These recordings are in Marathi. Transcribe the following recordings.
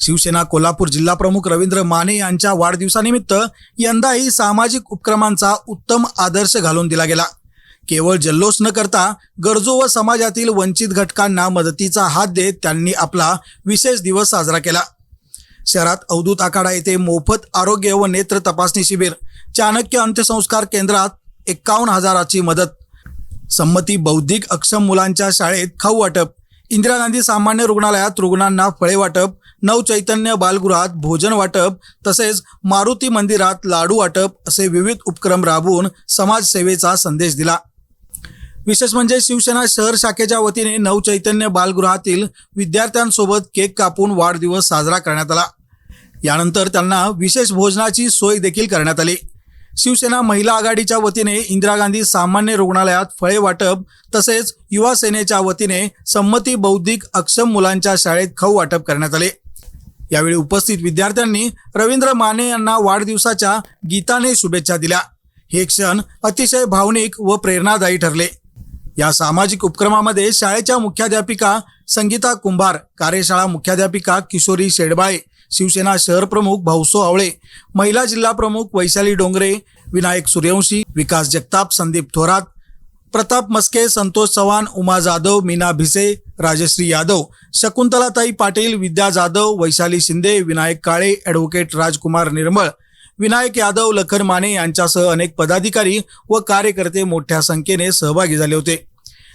शिवसेना कोल्हापूर जिल्हा प्रमुख रवींद्र माने यांच्या वाढदिवसानिमित्त यंदाही सामाजिक उपक्रमांचा उत्तम आदर्श घालून दिला गेला. केवळ जल्लोष न करता गरजू व समाजातील वंचित घटकांना मदतीचा हात देत त्यांनी आपला विशेष दिवस साजरा केला. शहरात अवधूत आखाडा येथे मोफत आरोग्य व नेत्र तपासणी शिबिर चाणक्य अंत्यसंस्कार केंद्रात एक्कावन्न हजाराची मदत संमती बौद्धिक अक्षम मुलांच्या शाळेत खाऊ वाटप इंदिरा गांधी सामान्य रुग्णालयात रुग्णांना फळे वाटप नवचैतन्य बालगृहात भोजन वाटप तसेच मारुती मंदिरात लाडू वाटप असे विविध उपक्रम राबवून समाजसेवेचा संदेश दिला. विशेष म्हणजे शिवसेना शहर शाखेच्या वतीने नवचैतन्य बालगृहातील विद्यार्थ्यांसोबत केक कापून वाढदिवस साजरा करण्यात आला. यानंतर त्यांना विशेष भोजनाची सोय देखील करण्यात आली. शिवसेना महिला आघाडीच्या वतीने इंदिरा गांधी सामान्य रुग्णालयात फळे वाटप तसेच युवा सेनेच्या वतीने संमती बौद्धिक अक्षम मुलांच्या शाळेत खाऊ वाटप करण्यात आले. यावेळी उपस्थित विद्यार्थ्यांनी रवींद्र माने यांना वाढदिवसाच्या गीताने शुभेच्छा दिल्या. हे क्षण अतिशय भावनिक व प्रेरणादायी ठरले. या सामाजिक उपक्रमामध्ये शाळेच्या मुख्याध्यापिका संगीता कुंभार कार्यशाळा मुख्याध्यापिका किशोरी शेडबाळे शिवसेना शहर प्रमुख भाऊसो आवळे महिला जिल्हा प्रमुख वैशाली डोंगरे विनायक सूर्यवंशी विकास जगताप संदीप थोरात प्रताप मस्के संतोष चव्हाण उमा जाधव मीना भिसे राजश्री यादव शकुंतलाताई पाटील विद्या जाधव वैशाली शिंदे विनायक काळे ॲडव्होकेट राजकुमार निर्मळ विनायक यादव लखन माने यांच्यासह अनेक पदाधिकारी व कार्यकर्ते मोठ्या संख्येने सहभागी झाले होते.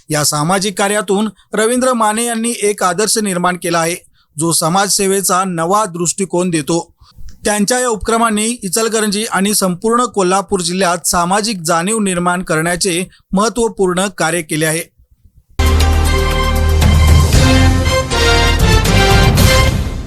या सामाजिक कार्यातून रवींद्र माने यांनी एक आदर्श निर्माण केला आहे जो समाजसेवेचा नवा दृष्टिकोन देतो. त्यांच्या या उपक्रमांनी इचलकरंजी आणि संपूर्ण कोल्हापूर जिल्ह्यात सामाजिक जाणीव निर्माण करण्याचे महत्त्वपूर्ण कार्य केले आहे.